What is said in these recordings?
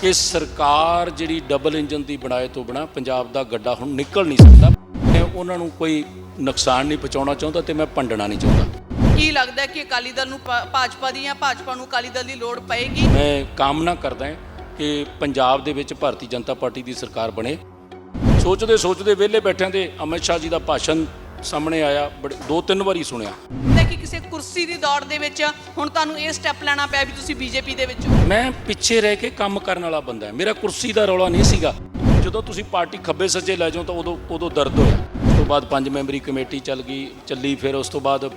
ਕਿ ਸਰਕਾਰ ਜਿਹੜੀ ਡਬਲ ਇੰਜਨ ਦੀ ਬਣਾਏ ਤੋਂ ਬਣਾ ਪੰਜਾਬ ਦਾ ਗੱਡਾ ਹੁਣ ਨਿਕਲ ਨਹੀਂ ਸਕਦਾ। ਮੈਂ ਉਹਨਾਂ ਨੂੰ ਕੋਈ ਨੁਕਸਾਨ ਨਹੀਂ ਪਹੁੰਚਾਉਣਾ ਚਾਹੁੰਦਾ ਤੇ ਮੈਂ ਭੰਡਣਾ ਨਹੀਂ ਚਾਹੁੰਦਾ। ਕੀ ਲੱਗਦਾ ਕਿ ਅਕਾਲੀ ਦਲ ਨੂੰ ਭਾਜਪਾ ਦੀ ਜਾਂ ਭਾਜਪਾ ਨੂੰ ਅਕਾਲੀ ਦਲ ਦੀ ਲੋੜ ਪਏਗੀ? ਮੈਂ ਕਾਮਨਾ ਕਰਦਾ ਹਾਂ ਕਿ ਪੰਜਾਬ ਦੇ ਵਿੱਚ ਭਾਰਤੀ ਜਨਤਾ ਪਾਰਟੀ ਦੀ ਸਰਕਾਰ ਬਣੇ। ਸੋਚਦੇ ਸੋਚਦੇ ਵਿਹਲੇ ਬੈਠਿਆਂ ਦੇ ਅਮਿਤ ਸ਼ਾਹ ਜੀ ਦਾ ਭਾਸ਼ਣ ਸਾਹਮਣੇ ਆਇਆ ਦੋ ਤਿੰਨ ਵਾਰੀ ਸੁਣਿਆ। ਲੱਗਦਾ ਕਿ ਕਿਸੇ ਕੁਰਸੀ ਦੀ ਦੌੜ ਦੇ ਵਿੱਚ ਹੁਣ ਤੁਹਾਨੂੰ ਇਹ ਸਟੈਪ ਲੈਣਾ ਪਿਆ ਵੀ ਤੁਸੀਂ ਬੀਜੇਪੀ ਦੇ ਵਿੱਚ ਹੋ। ਮੈਂ ਪਿੱਛੇ ਰਹਿ ਕੇ ਕੰਮ ਕਰਨ ਵਾਲਾ ਬੰਦਾ ਹਾਂ। ਮੇਰਾ ਕੁਰਸੀ ਦਾ ਰੌਲਾ ਨਹੀਂ ਸੀਗਾ। ਜਦੋਂ ਤੁਸੀਂ ਪਾਰਟੀ ਖੱਬੇ ਸੱਜੇ ਲੈ ਜਾਓ ਤਾਂ ਉਦੋਂ ਉਦੋਂ ਦਰਦ ਹੋਇਆ। ਉਸ ਤੋਂ ਬਾਅਦ ਪੰਜ ਮੈਂਬਰੀ ਕਮੇਟੀ ਚੱਲ ਗਈ ਚੱਲੀ ਫਿਰ ਉਸ ਤੋਂ ਬਾਅਦ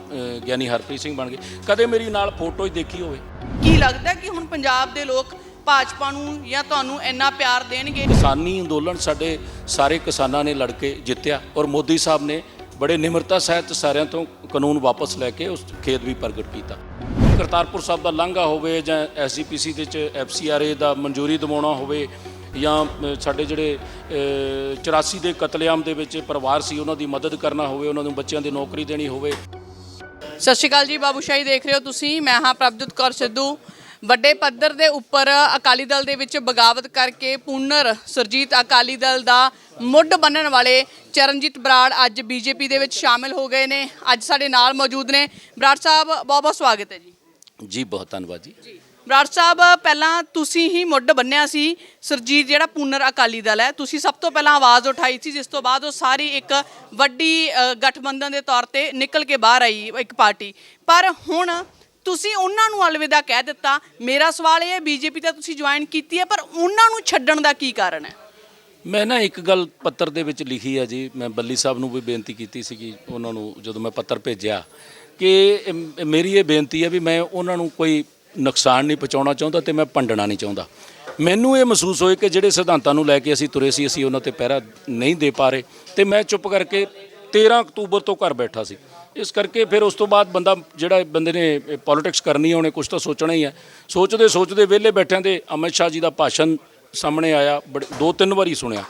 ਗਿਆਨੀ ਹਰਪ੍ਰੀਤ ਸਿੰਘ ਬਣ ਗਏ। ਕਦੇ ਮੇਰੀ ਨਾਲ ਫੋਟੋ ਹੀ ਦੇਖੀ ਹੋਵੇ। ਕੀ ਲੱਗਦਾ ਕਿ ਹੁਣ ਪੰਜਾਬ ਦੇ ਲੋਕ ਭਾਜਪਾ ਨੂੰ ਜਾਂ ਤੁਹਾਨੂੰ ਇੰਨਾ ਪਿਆਰ ਦੇਣਗੇ? ਕਿਸਾਨੀ ਅੰਦੋਲਨ ਸਾਡੇ ਸਾਰੇ ਕਿਸਾਨਾਂ ਨੇ ਲੜ ਕੇ ਜਿੱਤਿਆ ਔਰ ਮੋਦੀ ਸਾਹਿਬ ਨੇ ਬੜੇ ਨਿਮਰਤਾ ਸਹਿਤ ਸਾਰਿਆਂ ਤੋਂ ਕਾਨੂੰਨ ਵਾਪਸ ਲੈ ਕੇ ਉਸ ਖੇਦ ਵੀ ਪ੍ਰਗਟ ਕੀਤਾ। ਕਰਤਾਰਪੁਰ ਸਾਹਿਬ ਦਾ ਲਾਂਘਾ ਹੋਵੇ ਜਾਂ ਐਸਜੀਪੀਸੀ ਦੇ ਚ ਐਫਸੀਆਰਏ ਦਾ ਮਨਜ਼ੂਰੀ ਦਿਵਾਉਣਾ ਹੋਵੇ ਜਾਂ ਸਾਡੇ ਜਿਹੜੇ ਅ, 84 ਦੇ ਕਤਲੇਆਮ ਦੇ ਵਿੱਚ ਪਰਿਵਾਰ ਸੀ ਉਹਨਾਂ ਦੀ ਮਦਦ ਕਰਨਾ ਹੋਵੇ ਉਹਨਾਂ ਨੂੰ ਬੱਚਿਆਂ ਦੀ ਨੌਕਰੀ ਦੇਣੀ ਹੋਵੇ। ਸਤਿ ਸ਼੍ਰੀ ਅਕਾਲ ਜੀ ਬਾਬੂਸ਼ਾਹੀ ਦੇਖ ਰਹੇ ਹੋ ਤੁਸੀਂ। ਮੈਂ ਹਾਂ ਪ੍ਰਭਜੋਤ ਕੌਰ ਸਿੱਧੂ। ਵੱਡੇ ਪੱਧਰ ਦੇ ਉੱਪਰ ਅਕਾਲੀ ਦਲ ਦੇ ਵਿੱਚ ਬਗਾਵਤ ਕਰਕੇ ਪੁਨਰ ਸੁਰਜੀਤ ਅਕਾਲੀ ਦਲ ਦਾ ਮੁੱਢ ਬੰਨਣ ਵਾਲੇ ਚਰਨਜੀਤ ਬਰਾੜ ਅੱਜ ਬੀਜੇਪੀ ਦੇ ਵਿੱਚ ਸ਼ਾਮਿਲ ਹੋ ਗਏ ਨੇ। ਅੱਜ ਸਾਡੇ ਨਾਲ ਮੌਜੂਦ ਨੇ। ਬਰਾੜ ਸਾਹਿਬ ਬਹੁਤ ਬਹੁਤ ਸਵਾਗਤ ਹੈ ਜੀ। ਜੀ ਬਹੁਤ ਧੰਨਵਾਦ ਜੀ। ਬਰਾੜ ਸਾਹਿਬ ਪਹਿਲਾਂ ਤੁਸੀਂ ਹੀ ਮੁੱਢ ਬੰਨਿਆ ਸੀ। ਸੁਰਜੀਤ ਜਿਹੜਾ ਪੁਨਰ ਅਕਾਲੀ ਦਲ ਹੈ ਤੁਸੀਂ ਸਭ ਤੋਂ ਪਹਿਲਾਂ ਆਵਾਜ਼ ਉਠਾਈ ਸੀ ਜਿਸ ਤੋਂ ਬਾਅਦ ਉਹ ਸਾਰੀ ਇੱਕ ਵੱਡੀ ਅ, ਗਠਬੰਧਨ ਦੇ ਤੌਰ ਤੇ ਨਿਕਲ ਕੇ ਬਾਹਰ ਆਈ ਇੱਕ ਪਾਰਟੀ। ਪਰ ਹੁਣ ਤੁਸੀਂ ਉਹਨਾਂ ਨੂੰ ਅਲਵਿਦਾ ਕਹਿ ਦਿੱਤਾ। ਮੇਰਾ ਸਵਾਲ ਇਹ ਹੈ ਬੀਜੇਪੀ ਤਾਂ ਤੁਸੀਂ ਜੁਆਇਨ ਕੀਤੀ ਹੈ ਪਰ ਉਹਨਾਂ ਨੂੰ ਛੱਡਣ ਦਾ ਕੀ ਕਾਰਨ ਹੈ? ਮੈਂ ਨਾ ਇੱਕ ਗੱਲ ਪੱਤਰ ਦੇ ਵਿੱਚ ਲਿਖੀ ਹੈ ਜੀ, ਮੈਂ ਬੱਲੀ ਸਾਹਿਬ ਨੂੰ ਵੀ ਬੇਨਤੀ ਕੀਤੀ ਸੀਗੀ, ਉਹਨਾਂ ਨੂੰ ਜਦੋਂ ਮੈਂ ਪੱਤਰ ਭੇਜਿਆ ਕਿ ਇਹ- ਮੇਰੀ ਇਹ ਬੇਨਤੀ ਹੈ ਵੀ ਮੈਂ ਉਹਨਾਂ ਨੂੰ ਕੋਈ ਨੁਕਸਾਨ ਨਹੀਂ ਪਹੁੰਚਾਉਣਾ ਚਾਹੁੰਦਾ ਤੇ ਮੈਂ ਭੰਡਣਾ ਨਹੀਂ ਚਾਹੁੰਦਾ। ਮੈਨੂੰ ਇਹ ਮਹਿਸੂਸ ਹੋਏ ਕਿ ਜਿਹੜੇ ਸਿਧਾਂਤਾਂ ਨੂੰ ਲੈ ਕੇ ਅਸੀਂ ਤੁਰੇ ਸੀ, ਅਸੀਂ ਉਹਨਾਂ ਤੇ ਪਹਿਰਾ ਨਹੀਂ ਦੇ ਪਾ ਰਹੇ ਤੇ ਮੈਂ ਚੁੱਪ ਕਰਕੇ 13 ਅਕਤੂਬਰ ਤੋਂ ਘਰ ਬੈਠਾ ਸੀ। ਇਸ ਕਰਕੇ ਫਿਰ ਉਸ ਤੋਂ ਬਾਅਦ ਬੰਦਾ ਜਿਹੜਾ ਬੰਦੇ ਨੇ ਪੋਲਿਟਿਕਸ ਕਰਨੀ ਹੈ ਉਹਨੇ ਕੁਝ ਤਾਂ ਸੋਚਣਾ ਹੀ ਹੈ ਸੋਚਦੇ ਸੋਚਦੇ ਵਿਹਲੇ ਬੈਠਿਆਂ ਦੇ ਅਮਿਤ ਸ਼ਾਹ ਜੀ ਦਾ ਭਾਸ਼ਣ ਸਾਹਮਣੇ ਆਇਆ ਬੜੇ ਦੋ ਤਿੰਨ ਵਾਰੀ ਸੁਣਿਆ।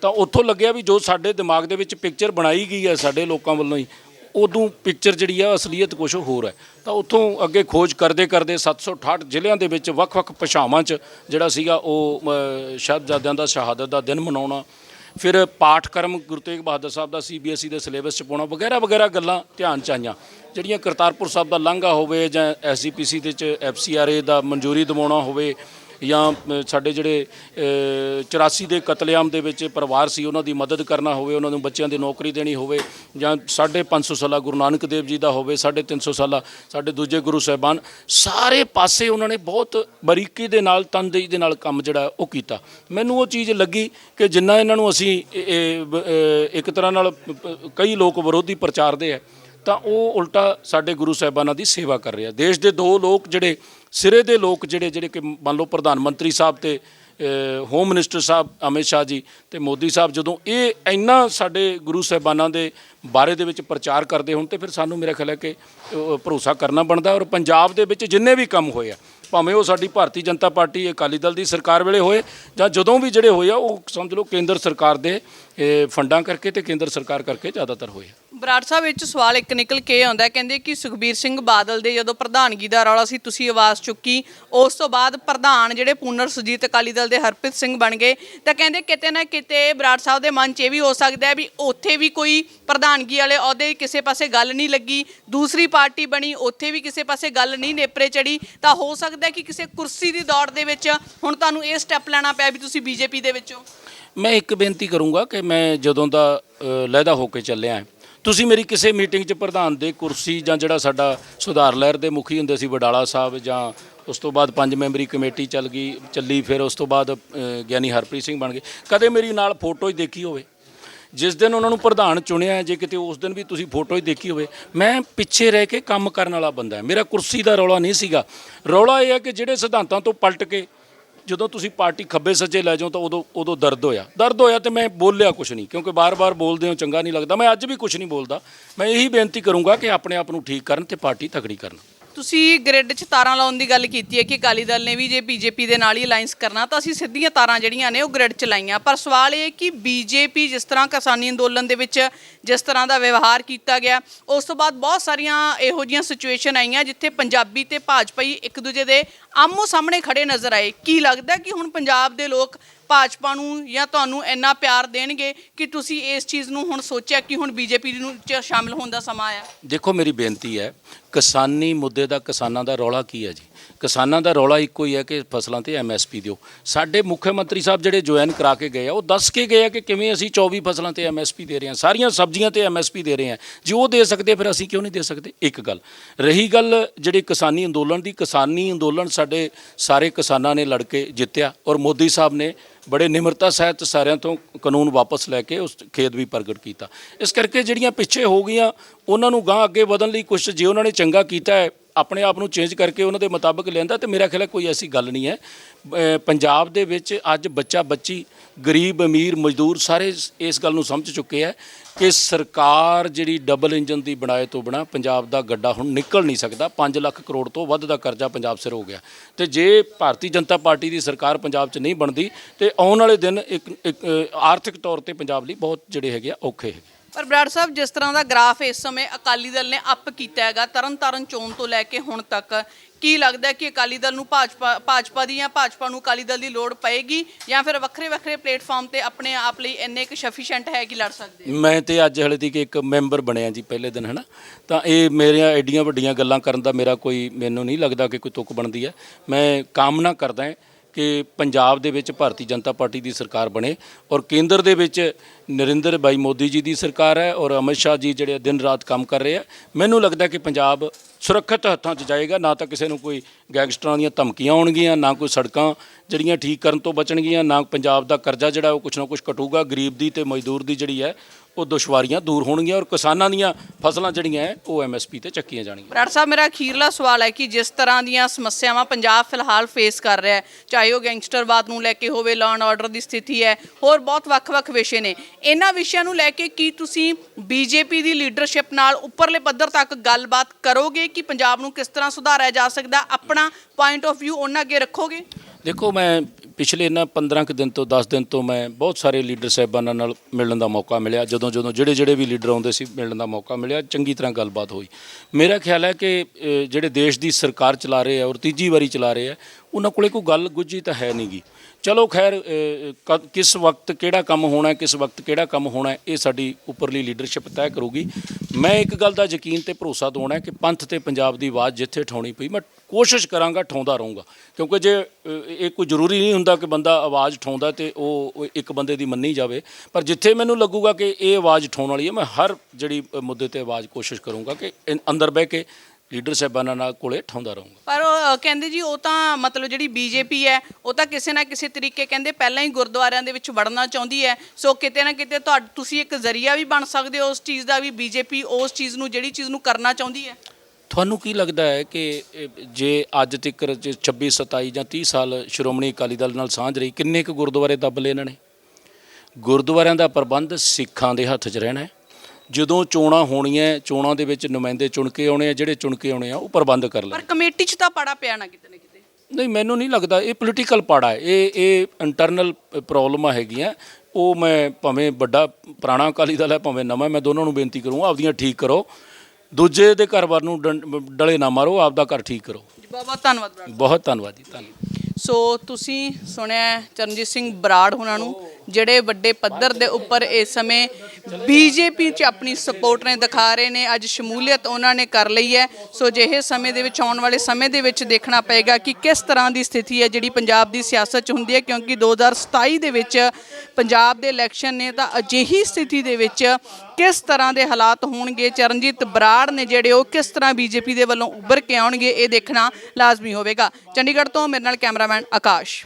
ਤਾਂ ਉੱਥੋਂ ਲੱਗਿਆ ਵੀ ਜੋ ਸਾਡੇ ਦਿਮਾਗ ਦੇ ਵਿੱਚ ਪਿਕਚਰ ਬਣਾਈ ਗਈ ਹੈ ਸਾਡੇ ਲੋਕਾਂ ਵੱਲੋਂ ਹੀ ਉਦੋਂ ਪਿਕਚਰ ਜਿਹੜੀ ਆ ਅਸਲੀਅਤ ਕੁਝ ਹੋਰ ਹੈ। ਤਾਂ ਉੱਥੋਂ ਅੱਗੇ ਖੋਜ ਕਰਦੇ ਕਰਦੇ 768 ਜ਼ਿਲ੍ਹਿਆਂ ਦੇ ਵਿੱਚ ਵੱਖ-ਵੱਖ ਭਾਸ਼ਾਵਾਂ 'ਚ ਜਿਹੜਾ ਸੀਗਾ ਉਹ ਅ, ਸਾਹਿਬਜ਼ਾਦਿਆਂ ਦਾ ਸ਼ਹਾਦਤ ਦਾ ਦਿਨ ਮਨਾਉਣਾ ਫਿਰ ਪਾਠਕ੍ਰਮ ਗੁਰੂ ਤੇਗ ਬਹਾਦਰ ਸਾਹਿਬ ਦਾ ਸੀਬੀਐਸਈ ਦੇ ਸਿਲੇਬਸ 'ਚ ਪਾਉਣਾ ਵਗੈਰਾ ਵਗੈਰਾ ਗੱਲਾਂ ਧਿਆਨ 'ਚ ਆਈਆਂ। ਜਿਹੜੀਆਂ ਕਰਤਾਰਪੁਰ ਸਾਹਿਬ ਦਾ ਲਾਂਘਾ ਹੋਵੇ ਜਾਂ ਐਸਜੀਪੀਸੀ ਦੇ 'ਚ ਐਫਸੀਆਰਏ ਦਾ ਮਨਜ਼ੂਰੀ ਦਿਵਾਉਣਾ ਹੋਵੇ ਜਾਂ ਸਾਡੇ ਜਿਹੜੇ ਅ, 84 ਦੇ ਕਤਲੇਆਮ ਦੇ ਵਿੱਚ ਪਰਿਵਾਰ ਸੀ ਉਹਨਾਂ ਦੀ ਮਦਦ ਕਰਨਾ ਹੋਵੇ ਉਹਨਾਂ ਨੂੰ ਬੱਚਿਆਂ ਦੀ ਨੌਕਰੀ ਦੇਣੀ ਹੋਵੇ ਜਾਂ 550 ਸਾਲਾ ਗੁਰੂ ਨਾਨਕ ਦੇਵ ਜੀ ਦਾ ਹੋਵੇ 350 ਸਾਲਾ ਸਾਡੇ ਦੂਜੇ ਗੁਰੂ ਸਾਹਿਬਾਨ ਸਾਰੇ ਪਾਸੇ ਉਹਨਾਂ ਨੇ ਬਹੁਤ ਬਰੀਕੀ ਦੇ ਨਾਲ ਤਨਦੇਹੀ ਦੇ ਨਾਲ ਕੰਮ ਜਿਹੜਾ ਉਹ ਕੀਤਾ। ਮੈਨੂੰ ਉਹ ਚੀਜ਼ ਲੱਗੀ ਕਿ ਜਿੰਨਾ ਇਹਨਾਂ ਨੂੰ ਅਸੀਂ ਇੱਕ ਤਰ੍ਹਾਂ ਨਾਲ ਕਈ ਲੋਕ ਵਿਰੋਧੀ ਪ੍ਰਚਾਰਦੇ ਹੈ। ਤਾਂ ਉਹ ਉਲਟਾ ਸਾਡੇ ਗੁਰੂ ਸਾਹਿਬਾਨਾਂ ਦੀ ਸੇਵਾ ਕਰ ਰਿਹਾ। ਦੇਸ਼ ਦੇ ਦੋ ਲੋਕ ਜਿਹੜੇ, ਸਿਰੇ ਦੇ ਲੋਕ ਜਿਹੜੇ ਜਿਹੜੇ ਕਿ ਮੰਨ ਲਓ ਪ੍ਰਧਾਨ ਮੰਤਰੀ ਸਾਹਿਬ ਤੇ ਹੋਮ ਮਿਨਿਸਟਰ ਸਾਹਿਬ ਅਮਿਤ ਸ਼ਾਹ ਜੀ ਤੇ ਮੋਦੀ ਸਾਹਿਬ ਜਦੋਂ ਇਹ ਇੰਨਾ ਸਾਡੇ ਗੁਰੂ ਸਾਹਿਬਾਨਾਂ ਦੇ ਬਾਰੇ ਦੇ ਵਿੱਚ ਪ੍ਰਚਾਰ ਕਰਦੇ ਹੁਣ ਤੇ ਫਿਰ ਸਾਨੂੰ ਮੇਰਾ ਖਿਆਲ ਹੈ ਕਿ ਭਰੋਸਾ ਕਰਨਾ ਬਣਦਾ ਔਰ ਪੰਜਾਬ ਦੇ ਵਿੱਚ ਜਿੰਨੇ ਵੀ ਕੰਮ ਹੋਏ ਆ, ਭਾਵੇਂ ਉਹ ਸਾਡੀ ਭਾਰਤੀ ਜਨਤਾ ਪਾਰਟੀ, ਅਕਾਲੀ ਦਲ ਦੀ ਸਰਕਾਰ ਵੇਲੇ ਹੋਏ ਜਾਂ ਜਦੋਂ ਵੀ ਜਿਹੜੇ ਹੋਏ ਆ, ਉਹ ਸਮਝ ਲਓ ਕੇਂਦਰ ਸਰਕਾਰ ਦੇ ਫੰਡਾਂ ਕਰਕੇ ਤੇ ਕੇਂਦਰ ਸਰਕਾਰ ਕਰਕੇ ਜ਼ਿਆਦਾਤਰ ਹੋਏ ਆ। ਬਰਾੜ ਸਾਹਿਬ ਵਿੱਚ ਸਵਾਲ ਇੱਕ ਨਿਕਲ ਕੇ ਆਉਂਦਾ ਹੈ, ਕਹਿੰਦੇ ਕਿ ਸੁਖਬੀਰ ਸਿੰਘ ਬਾਦਲ ਦੇ ਜਦੋਂ ਪ੍ਰਧਾਨਗੀ ਦਾ ਰੌਲਾ ਸੀ ਤੁਸੀਂ ਆਵਾਜ਼ ਚੁੱਕੀ ਉਸ ਤੋਂ ਬਾਅਦ ਪ੍ਰਧਾਨ ਜਿਹੜੇ ਪੂਨਰ ਸੁਜੀਤ ਅਕਾਲੀ ਦਲ ਦੇ ਹਰਪ੍ਰੀਤ ਸਿੰਘ ਬਣ ਗਏ। ਤਾਂ ਕਹਿੰਦੇ ਕਿਤੇ ਨਾ ਕਿਤੇ ਬਰਾੜ ਸਾਹਿਬ ਦੇ ਮਨ 'ਚ ਇਹ ਵੀ ਹੋ ਸਕਦਾ ਹੈ ਵੀ ਉੱਥੇ ਵੀ ਕੋਈ ਪ੍ਰਧਾਨਗੀ ਵਾਲੇ ਅਹੁਦੇ ਕਿਸੇ ਪਾਸੇ ਗੱਲ ਨਹੀਂ ਲੱਗੀ ਦੂਸਰੀ ਪਾਰਟੀ ਬਣੀ ਉੱਥੇ ਵੀ ਕਿਸੇ ਪਾਸੇ ਗੱਲ ਨਹੀਂ ਨੇਪਰੇ ਚੜੀ। ਤਾਂ ਹੋ ਸਕਦਾ ਹੈ ਕਿ ਕਿਸੇ ਕੁਰਸੀ ਦੀ ਦੌੜ ਦੇ ਵਿੱਚ ਹੁਣ ਤੁਹਾਨੂੰ ਇਹ ਸਟੈਪ ਲੈਣਾ ਪਿਆ ਵੀ ਤੁਸੀਂ ਬੀਜੇਪੀ ਦੇ ਵਿੱਚੋਂ? ਮੈਂ ਇੱਕ ਬੇਨਤੀ ਕਰੂੰਗਾ ਕਿ ਮੈਂ ਜਦੋਂ ਦਾ ਅ, ਲਹਿਦਾ ਹੋ ਕੇ ਚੱਲਿਆ ਹਾਂ, ਤੁਸੀਂ ਮੇਰੀ ਕਿਸੇ ਮੀਟਿੰਗ 'ਚ ਪ੍ਰਧਾਨ ਦੇ ਕੁਰਸੀ ਜਾਂ ਜਿਹੜਾ ਸਾਡਾ ਸੁਧਾਰ ਲਹਿਰ ਦੇ ਮੁਖੀ ਹੁੰਦੇ ਸੀ, ਵਡਾਲਾ ਸਾਹਿਬ, ਜਾਂ ਉਸ ਤੋਂ ਬਾਅਦ ਪੰਜ ਮੈਂਬਰੀ ਕਮੇਟੀ ਚੱਲ ਗਈ, ਚੱਲੀ, ਫਿਰ ਉਸ ਤੋਂ ਬਾਅਦ ਗਿਆਨੀ ਹਰਪ੍ਰੀਤ ਸਿੰਘ ਬਣ ਗਏ। ਕਦੇ ਮੇਰੀ ਨਾਲ ਫੋਟੋ ਹੀ ਦੇਖੀ ਹੋਵੇ। ਜਿਸ ਦਿਨ ਉਹਨਾਂ ਨੂੰ ਪ੍ਰਧਾਨ ਚੁਣਿਆ ਜੇ ਕਿਤੇ ਉਸ ਦਿਨ ਵੀ ਤੁਸੀਂ ਫੋਟੋ ਹੀ ਦੇਖੀ ਹੋਵੇ, ਮੈਂ ਪਿੱਛੇ ਰਹਿ ਕੇ ਕੰਮ ਕਰਨ ਵਾਲਾ ਬੰਦਾ ਮੇਰਾ ਕੁਰਸੀ ਦਾ ਰੌਲਾ ਨਹੀਂ ਸੀਗਾ। ਰੌਲਾ ਇਹ ਹੈ ਕਿ ਜਿਹੜੇ ਸਿਧਾਂਤਾਂ ਤੋਂ ਪਲਟ ਕੇ ਜਦੋਂ ਤੁਸੀਂ ਪਾਰਟੀ ਖੱਬੇ ਸੱਜੇ ਲੈ ਜਾਓ ਤਾਂ ਉਦੋਂ ਉਦੋਂ ਦਰਦ ਹੋਇਆ। ਦਰਦ ਹੋਇਆ ਤੇ ਮੈਂ ਬੋਲਿਆ ਕੁਛ ਨਹੀਂ, ਕਿਉਂਕਿ ਬਾਰ-ਬਾਰ ਬੋਲਦੇ ਹੋ ਚੰਗਾ ਨਹੀਂ ਲੱਗਦਾ। ਮੈਂ ਅੱਜ ਵੀ ਕੁਛ ਨਹੀਂ ਬੋਲਦਾ। ਮੈਂ ਇਹੀ ਬੇਨਤੀ ਕਰੂੰਗਾ ਕਿ ਆਪਣੇ ਆਪ ਨੂੰ ਠੀਕ ਕਰਨ ਤੇ ਪਾਰਟੀ ਤਕੜੀ ਕਰਨ। ਤੁਸੀਂ ਗ੍ਰਿਡ 'ਚ ਤਾਰਾਂ ਲਾਉਣ ਦੀ ਗੱਲ ਕੀਤੀ ਹੈ ਕਿ ਅਕਾਲੀ ਦਲ ਨੇ ਵੀ ਜੇ ਬੀਜੇਪੀ ਦੇ ਨਾਲ ਹੀ ਅਲਾਈਅੰਸ ਕਰਨਾ ਤਾਂ ਅਸੀਂ ਸਿੱਧੀਆਂ ਤਾਰਾਂ ਜਿਹੜੀਆਂ ਨੇ ਉਹ ਗ੍ਰਿਡ 'ਚ ਲਾਈਆਂ। ਪਰ ਸਵਾਲ ਇਹ ਹੈ ਕਿ ਬੀਜੇਪੀ ਜਿਸ ਤਰ੍ਹਾਂ ਕਿਸਾਨੀ ਅੰਦੋਲਨ ਦੇ ਵਿੱਚ ਜਿਸ ਤਰ੍ਹਾਂ ਦਾ ਵਿਵਹਾਰ ਕੀਤਾ ਗਿਆ, ਉਸ ਤੋਂ ਬਾਅਦ ਬਹੁਤ ਸਾਰੀਆਂ ਇਹੋ ਜਿਹੀਆਂ ਸਿਚੁਏਸ਼ਨ ਆਈਆਂ ਜਿੱਥੇ ਪੰਜਾਬੀ ਤੇ ਭਾਜਪਾਈ ਇੱਕ ਦੂਜੇ ਦੇ ਆਮੋ ਸਾਹਮਣੇ ਖੜੇ ਨਜ਼ਰ ਆਏ। ਕੀ ਲੱਗਦਾ ਕਿ ਹੁਣ ਪੰਜਾਬ ਦੇ ਲੋਕ ਭਾਜਪਾ ਨੂੰ ਜਾਂ ਤੁਹਾਨੂੰ ਇੰਨਾ ਪਿਆਰ ਦੇਣਗੇ ਕਿ ਤੁਸੀਂ ਇਸ ਚੀਜ਼ ਨੂੰ ਹੁਣ ਸੋਚਿਆ ਕਿ ਹੁਣ ਬੀਜੇਪੀ ਨੂੰ ਚ ਸ਼ਾਮਿਲ ਹੋਣ ਦਾ ਸਮਾਂ ਆਇਆ? ਦੇਖੋ, ਮੇਰੀ ਬੇਨਤੀ ਹੈ, ਕਿਸਾਨੀ ਮੁੱਦੇ ਦਾ ਕਿਸਾਨਾਂ ਦਾ ਰੌਲਾ ਕੀ ਹੈ ਜੀ? ਕਿਸਾਨਾਂ ਦਾ ਰੌਲਾ ਇੱਕੋ ਹੀ ਹੈ ਕਿ ਫਸਲਾਂ ਤੇ ਐਮਐਸਪੀ ਦਿਓ। ਸਾਡੇ ਮੁੱਖ ਮੰਤਰੀ ਸਾਹਿਬ ਜਿਹੜੇ ਜੁਆਇਨ ਕਰਾ ਕੇ ਗਏ ਆ, ਉਹ ਦੱਸ ਕੇ ਗਏ ਆ ਕਿ ਕਿਵੇਂ ਅਸੀਂ 24 ਫਸਲਾਂ ਤੇ ਐਮਐਸਪੀ ਦੇ ਰਹੇ ਹਾਂ, ਸਾਰੀਆਂ ਸਬਜ਼ੀਆਂ ਤੇ ਐਮਐਸਪੀ ਦੇ ਰਹੇ ਹਾਂ। ਜੇ ਉਹ ਦੇ ਸਕਦੇ, ਫਿਰ ਅਸੀਂ ਕਿਉਂ ਨਹੀਂ ਦੇ ਸਕਦੇ? ਇੱਕ ਗੱਲ, ਰਹੀ ਗੱਲ ਜਿਹੜੀ ਕਿਸਾਨੀ ਅੰਦੋਲਨ ਦੀ, ਕਿਸਾਨੀ ਅੰਦੋਲਨ ਸਾਡੇ ਸਾਰੇ ਕਿਸਾਨਾਂ ਨੇ ਲੜ ਕੇ ਜਿੱਤਿਆ ਔਰ ਮੋਦੀ ਸਾਹਿਬ ਨੇ ਬੜੇ ਨਿਮਰਤਾ ਸਹਿਤ ਸਾਰਿਆਂ ਤੋਂ ਕਾਨੂੰਨ ਵਾਪਸ ਲੈ ਕੇ ਉਸ ਖੇਦ ਵੀ ਪ੍ਰਗਟ ਕੀਤਾ। ਇਸ ਕਰਕੇ ਜਿਹੜੀਆਂ ਪਿੱਛੇ ਹੋ ਗਈਆਂ, ਉਹਨਾਂ ਨੂੰ ਗਾਂ ਅੱਗੇ ਵਧਣ ਲਈ ਕੁਛ ਜੇ ਉਹਨਾਂ ਨੇ ਚੰਗਾ ਕੀਤਾ ਹੈ ਆਪਣੇ ਆਪ ਨੂੰ ਚੇਂਜ ਕਰਕੇ ਉਹਨਾਂ ਦੇ ਮੁਤਾਬਕ ਲੈਂਦਾ ਤੇ ਮੇਰਾ ਖਿਆਲ ਹੈ ਕੋਈ ਐਸੀ ਗੱਲ ਨਹੀਂ ਹੈ। ਪੰਜਾਬ ਦੇ ਵਿੱਚ ਅੱਜ ਬੱਚਾ ਬੱਚੀ ਗਰੀਬ, ਅਮੀਰ, ਮਜ਼ਦੂਰ ਸਾਰੇ ਇਸ- ਗੱਲ ਨੂੰ ਸਮਝ ਚੁੱਕੇ ਹੈ ਕਿ ਸਰਕਾਰ ਜਿਹੜੀ ਡਬਲ ਇੰਜਨ ਦੀ ਬਣਾਏ ਤੋਂ ਬਿਨਾ ਪੰਜਾਬ ਦਾ ਗੱਡਾ ਹੁਣ ਨਿਕਲ ਨਹੀਂ ਸਕਦਾ। 5 ਲੱਖ ਕਰੋੜ ਤੋਂ ਵੱਧ ਦਾ ਕਰਜ਼ਾ ਪੰਜਾਬ ਸਿਰ ਹੋ ਗਿਆ। ਤੇ ਜੇ ਭਾਰਤੀ ਜਨਤਾ ਪਾਰਟੀ ਦੀ ਸਰਕਾਰ ਪੰਜਾਬ 'ਚ ਨਹੀਂ ਬਣਦੀ ਤੇ ਆਉਣ ਵਾਲੇ ਦਿਨ ਇੱਕ ਆਰਥਿਕ ਤੌਰ ਤੇ ਪੰਜਾਬ ਲਈ ਬਹੁਤ ਜਿਹੜੇ ਹੈਗੇ ਆ ਔਖੇ ਹੈਗੇ। ਪਰ ਬਰਾੜ ਸਾਹਿਬ, ਜਿਸ ਤਰ੍ਹਾਂ ਦਾ ਗ੍ਰਾਫ ਇਸ ਸਮੇਂ ਅਕਾਲੀ ਦਲ ਨੇ ਅਪ ਕੀਤਾ ਹੈਗਾ ਤਰਨ ਤਾਰਨ ਚੋਣ ਤੋਂ ਲੈ ਕੇ ਹੁਣ ਤੱਕ, ਕੀ ਲੱਗਦਾ ਕਿ ਅਕਾਲੀ ਦਲ ਨੂੰ ਭਾਜਪਾ ਭਾਜਪਾ ਦੀ ਜਾਂ ਭਾਜਪਾ ਨੂੰ ਅਕਾਲੀ ਦਲ ਦੀ ਲੋੜ ਪਏਗੀ? ਜਾਂ ਫਿਰ ਵੱਖਰੇ ਵੱਖਰੇ ਪਲੇਟਫਾਰਮ ਤੇ ਆਪਣੇ ਆਪ ਲਈ ਇੰਨੇ ਕੁ ਸਫੀਸ਼ੀਐਂਟ ਹੈ ਕਿ ਲੜ ਸਕਦੇ ਮੈਂ ਤੇ ਅੱਜ ਹਲੇ ਤੱਕ ਇੱਕ ਮੈਂਬਰ ਬਣਿਆ ਜੀ ਪਹਿਲੇ ਦਿਨ, ਹਨਾ? ਤਾਂ ਇਹ ਮੇਰੀਆਂ ਐਡੀਆਂ ਵੱਡੀਆਂ ਗੱਲਾਂ ਕਰਨ ਦਾ ਮੇਰਾ ਕੋਈ, ਮੈਨੂੰ ਨਹੀਂ ਲੱਗਦਾ ਕਿ ਕੋਈ ਤੁਕ ਬਣਦੀ ਹੈ। ਮੈਂ ਕਾਮਨਾ ਕਰਦਾ ਹਾਂ ਕਿ ਪੰਜਾਬ ਦੇ ਵਿੱਚ ਭਾਰਤੀ ਜਨਤਾ ਪਾਰਟੀ ਦੀ ਸਰਕਾਰ ਬਣੇ ਔਰ ਕੇਂਦਰ ਦੇ ਵਿੱਚ ਨਰਿੰਦਰ ਭਾਈ ਮੋਦੀ ਜੀ ਦੀ ਸਰਕਾਰ ਹੈ ਔਰ ਅਮਿਤ ਸ਼ਾਹ ਜੀ ਜਿਹੜੇ ਦਿਨ ਰਾਤ ਕੰਮ ਕਰ ਰਹੇ ਆ। ਮੈਨੂੰ ਲੱਗਦਾ ਕਿ ਪੰਜਾਬ ਸੁਰੱਖਿਅਤ ਹੱਥਾਂ 'ਚ ਜਾਏਗਾ, ਨਾ ਤਾਂ ਕਿਸੇ ਨੂੰ ਕੋਈ ਗੈਂਗਸਟਰਾਂ ਦੀਆਂ ਧਮਕੀਆਂ ਆਉਣਗੀਆਂ, ਨਾ ਕੋਈ ਸੜਕਾਂ ਜਿਹੜੀਆਂ ਠੀਕ ਕਰਨ ਤੋਂ ਬਚਣਗੀਆਂ, ਨਾ ਪੰਜਾਬ ਦਾ ਕਰਜ਼ਾ ਜਿਹੜਾ ਉਹ ਕੁਛ ਨਾ ਕੁਛ ਘਟੂਗਾ ਗਰੀਬ ਦੀ ਤੇ ਮਜ਼ਦੂਰ ਦੀ ਜਿਹੜੀ ਹੈ ਉਹ ਦੁਸ਼ਵਾਰੀਆਂ ਦੂਰ ਹੋਣਗੀਆਂ ਔਰ ਕਿਸਾਨਾਂ ਦੀਆਂ ਫਸਲਾਂ ਜਿਹੜੀਆਂ ਹੈ ਉਹ ਐਮਐਸਪੀ ਤੇ ਚੱਕੀਆਂ ਜਾਣਗੀਆਂ। ਬਰਾੜ ਸਾਹਿਬ ਮੇਰਾ ਅਖੀਰਲਾ ਸਵਾਲ ਹੈ ਕਿ ਜਿਸ ਤਰ੍ਹਾਂ ਦੀਆਂ ਸਮੱਸਿਆਵਾਂ ਪੰਜਾਬ ਫਿਲਹਾਲ ਫੇਸ ਕਰ ਰਿਹਾ ਹੈ ਚਾਹੇ ਉਹ ਗੈਂਗਸਟਰਵਾਦ ਨੂੰ ਲੈ ਕੇ ਹੋਵੇ ਲਾਅ ਐਂਡ ਆਰਡਰ ਦੀ ਸਥਿਤੀ ਹੈ ਹੋਰ ਬਹੁਤ ਵੱਖ-ਵੱਖ ਵਿਸ਼ੇ ਨੇ। ਇਹਨਾਂ ਵਿਸ਼ਿਆਂ ਨੂੰ ਲੈ ਕੇ ਕੀ ਤੁਸੀਂ ਬੀਜੇਪੀ ਦੀ ਲੀਡਰਸ਼ਿਪ ਨਾਲ ਉੱਪਰਲੇ ਪੱਧਰ ਤੱਕ ਗੱਲਬਾਤ ਕਰੋਗੇ ਕਿ ਪੰਜਾਬ ਨੂੰ ਕਿਸ ਤਰ੍ਹਾਂ ਸੁਧਾਰਿਆ ਜਾ ਸਕਦਾ? ਆਪਣਾ ਪੁਆਇੰਟ ਆਫ View ਉਹਨਾਂ ਅੱਗੇ ਰੱਖੋਗੇ? ਦੇਖੋ ਮੈਂ ਪਿਛਲੇ ਇਹਨਾਂ 15 ਕੁ ਦਿਨ ਤੋਂ 10 ਦਿਨ ਤੋਂ ਮੈਂ ਬਹੁਤ ਸਾਰੇ ਲੀਡਰ ਸਾਹਿਬਾਨਾਂ ਨਾਲ ਮਿਲਣ ਦਾ ਮੌਕਾ ਮਿਲਿਆ। ਜਦੋਂ ਜਦੋਂ ਜਿਹੜੇ ਜਿਹੜੇ ਵੀ ਲੀਡਰ ਆਉਂਦੇ ਸੀ, ਮਿਲਣ ਦਾ ਮੌਕਾ ਮਿਲਿਆ, ਚੰਗੀ ਤਰ੍ਹਾਂ ਗੱਲਬਾਤ ਹੋਈ। ਮੇਰਾ ਖਿਆਲ ਹੈ ਕਿ ਜਿਹੜੇ ਦੇਸ਼ ਦੀ ਸਰਕਾਰ ਚਲਾ ਰਹੇ ਆ ਔਰ ਤੀਜੀ ਵਾਰੀ ਚਲਾ ਰਹੇ ਆ, ਉਹਨਾਂ ਕੋਲੇ ਕੋਈ ਗੱਲ ਗੁੱਝੀ ਤਾਂ ਹੈ ਨਹੀਂਗੀ ਚਲੋ ਖੈਰ ਕ- ਕਿਸ ਵਕਤ ਕਿਹੜਾ ਕੰਮ ਹੋਣਾ ਕਿਸ ਵਕਤ ਕਿਹੜਾ ਕੰਮ ਹੋਣਾ ਇਹ ਸਾਡੀ ਉੱਪਰਲੀ ਲੀਡਰਸ਼ਿਪ ਤੈਅ ਕਰੂਗੀ। ਮੈਂ ਇੱਕ ਗੱਲ ਦਾ ਯਕੀਨ ਤੇ ਭਰੋਸਾ ਦਵਾਉਣਾ ਕਿ ਪੰਥ ਤੇ ਪੰਜਾਬ ਦੀ ਆਵਾਜ਼ ਜਿੱਥੇ ਠਾਉਣੀ ਪਈ, ਮੈਂ ਕੋਸ਼ਿਸ਼ ਕਰਾਂਗਾ ਠਾਉਂਦਾ ਰਹੂੰਗਾ। ਕਿਉਂਕਿ ਜੇ ਇਹ ਕੋਈ ਜ਼ਰੂਰੀ ਨਹੀਂ ਹੁੰਦਾ ਕਿ ਬੰਦਾ ਆਵਾਜ਼ ਠਾਉਂਦਾ ਤੇ ਉਹ ਇੱਕ ਬੰਦੇ ਦੀ ਮੰਨੀ ਜਾਵੇ। ਪਰ ਜਿੱਥੇ ਮੈਨੂੰ ਲੱਗੂਗਾ ਕਿ ਇਹ ਆਵਾਜ਼ ਠਾਉਣ ਵਾਲੀ ਹੈ, ਮੈਂ ਹਰ ਜਿਹੜੀ ਮੁੱਦੇ ਤੇ ਆਵਾਜ਼ ਕੋਸ਼ਿਸ਼ ਕਰੂੰਗਾ ਕਿ ਅੰਦਰ ਬਹਿ ਕੇ ਲੀਡਰ ਸਾਹਿਬਾਨਾਂ ਨਾਲ ਕੋਲੇ ਠਾਉਂਦਾ ਰਹੂੰਗਾ। ਪਰ ਉਹ, ਕਹਿੰਦੇ ਜੀ ਉਹ ਤਾਂ ਮਤਲਬ ਜਿਹੜੀ ਬੀਜੇਪੀ ਹੈ ਉਹ ਤਾਂ ਕਿਸੇ ਨਾ ਕਿਸੇ ਤਰੀਕੇ ਕਹਿੰਦੇ ਪਹਿਲਾਂ ਹੀ ਗੁਰਦੁਆਰਿਆਂ ਦੇ ਵਿੱਚ ਵੜਨਾ ਚਾਹੁੰਦੀ ਹੈ। ਸੋ ਕਿਤੇ ਨਾ ਕਿਤੇ ਤੁਹਾ ਤੁਸੀਂ ਇੱਕ ਜ਼ਰੀਆ ਵੀ ਬਣ ਸਕਦੇ ਹੋ ਉਸ ਚੀਜ਼ ਦਾ ਵੀ ਬੀਜੇਪੀ ਉਸ ਚੀਜ਼ ਨੂੰ ਜਿਹੜੀ ਚੀਜ਼ ਨੂੰ ਕਰਨਾ ਚਾਹੁੰਦੀ ਹੈ। ਤੁਹਾਨੂੰ ਕੀ ਲੱਗਦਾ ਹੈ ਕਿ ਜੇ ਅੱਜ ਤੱਕ 26 27 ਜਾਂ 30 ਸਾਲ ਸ਼੍ਰੋਮਣੀ ਅਕਾਲੀ ਦਲ ਨਾਲ ਸਾਂਝ ਰਹੀ ਕਿੰਨੇ ਕੁ ਗੁਰਦੁਆਰੇ ਦੱਬ ਲਏ ਇਹਨਾਂ ਨੇ? ਗੁਰਦੁਆਰਿਆਂ ਦਾ ਪ੍ਰਬੰਧ ਸਿੱਖਾਂ ਦੇ ਹੱਥ 'ਚ ਰਹਿਣਾ ਹੈ। ਜਦੋਂ ਚੋਣਾਂ ਹੋਣੀਆਂ ਚੋਣਾਂ ਦੇ ਵਿੱਚ ਨੁਮਾਇੰਦੇ ਚੁਣ ਕੇ ਆਉਣੇ ਆ ਜਿਹੜੇ ਚੁਣ ਕੇ ਆਉਣੇ ਆ ਉਹ ਪ੍ਰਬੰਧ ਕਰ ਲੈ ਪਰ ਕਮੇਟੀ 'ਚ ਤਾਂ ਪੜਾ ਪਿਆ ਨਾ ਕਿਤੇ ਨਾ ਕਿਤੇ। ਨਹੀਂ ਮੈਨੂੰ ਨਹੀਂ ਲੱਗਦਾ ਇਹ ਪੋਲੀਟੀਕਲ ਪਾੜਾ ਹੈ। ਇਹ ਇਹ ਇੰਟਰਨਲ ਪ੍ਰੋਬਲਮਾਂ ਹੈਗੀਆਂ। ਉਹ ਮੈਂ ਭਾਵੇਂ ਵੱਡਾ ਪੁਰਾਣਾ ਅਕਾਲੀ ਦਲ ਹੈ ਭਾਵੇਂ ਨਵਾਂ ਮੈਂ ਦੋਨਾਂ ਨੂੰ ਬੇਨਤੀ ਕਰੂੰਗਾ ਆਪਦੀਆਂ ਠੀਕ ਕਰੋ। ਦੂਜੇ ਦੇ ਘਰ ਵੱਲ ਨੂੰ ਡੰ- ਡਲੇ ਨਾ ਮਾਰੋ ਆਪਦਾ ਘਰ ਠੀਕ ਕਰੋ। ਜੀ ਬਹੁਤ ਬਹੁਤ ਧੰਨਵਾਦ ਬਰਾੜ ਬਹੁਤ ਧੰਨਵਾਦ ਜੀ ਧੰਨਵਾਦ। ਸੋ ਤੁਸੀਂ ਸੁਣਿਆ ਹੈ ਚਰਨਜੀਤ ਸਿੰਘ ਬਰਾੜ ਉਹਨਾਂ ਨੂੰ ਜਿਹੜੇ ਵੱਡੇ ਪੱਧਰ ਦੇ ਉੱਪਰ ਇਸ ਸਮੇਂ ਬੀਜੇਪੀ 'ਚ ਆਪਣੀ ਸਪੋਰਟ ਨੇ ਦਿਖਾ ਰਹੇ ਨੇ, ਅੱਜ ਸ਼ਮੂਲੀਅਤ ਉਹਨਾਂ ਨੇ ਕਰ ਲਈ ਹੈ। ਸੋ ਜਿਹੇ ਸਮੇਂ ਦੇ ਵਿੱਚ, ਆਉਣ ਵਾਲੇ ਸਮੇਂ ਦੇ ਵਿੱਚ ਦੇਖਣਾ ਪਏਗਾ ਕਿ ਕਿਸ ਤਰ੍ਹਾਂ ਦੀ ਸਥਿਤੀ ਹੈ ਜਿਹੜੀ ਪੰਜਾਬ ਦੀ ਸਿਆਸਤ 'ਚ ਹੁੰਦੀ ਹੈ, ਕਿਉਂਕਿ 2027 ਦੇ ਵਿੱਚ ਪੰਜਾਬ ਦੇ ਇਲੈਕਸ਼ਨ ਨੇ, ਤਾਂ ਅਜਿਹੀ ਸਥਿਤੀ ਦੇ ਵਿੱਚ ਕਿਸ ਤਰ੍ਹਾਂ ਦੇ ਹਾਲਾਤ ਹੋਣਗੇ? ਚਰਨਜੀਤ ਬਰਾੜ ਨੇ ਜਿਹੜੇ ਉਹ ਕਿਸ ਤਰ੍ਹਾਂ ਬੀਜੇਪੀ ਦੇ ਵੱਲੋਂ ਉੱਭਰ ਕੇ ਆਉਣਗੇ, ਇਹ ਦੇਖਣਾ ਲਾਜ਼ਮੀ ਹੋਵੇਗਾ। ਚੰਡੀਗੜ੍ਹ ਤੋਂ ਮੇਰੇ ਨਾਲ ਕੈਮਰਾਮੈਨ ਆਕਾਸ਼।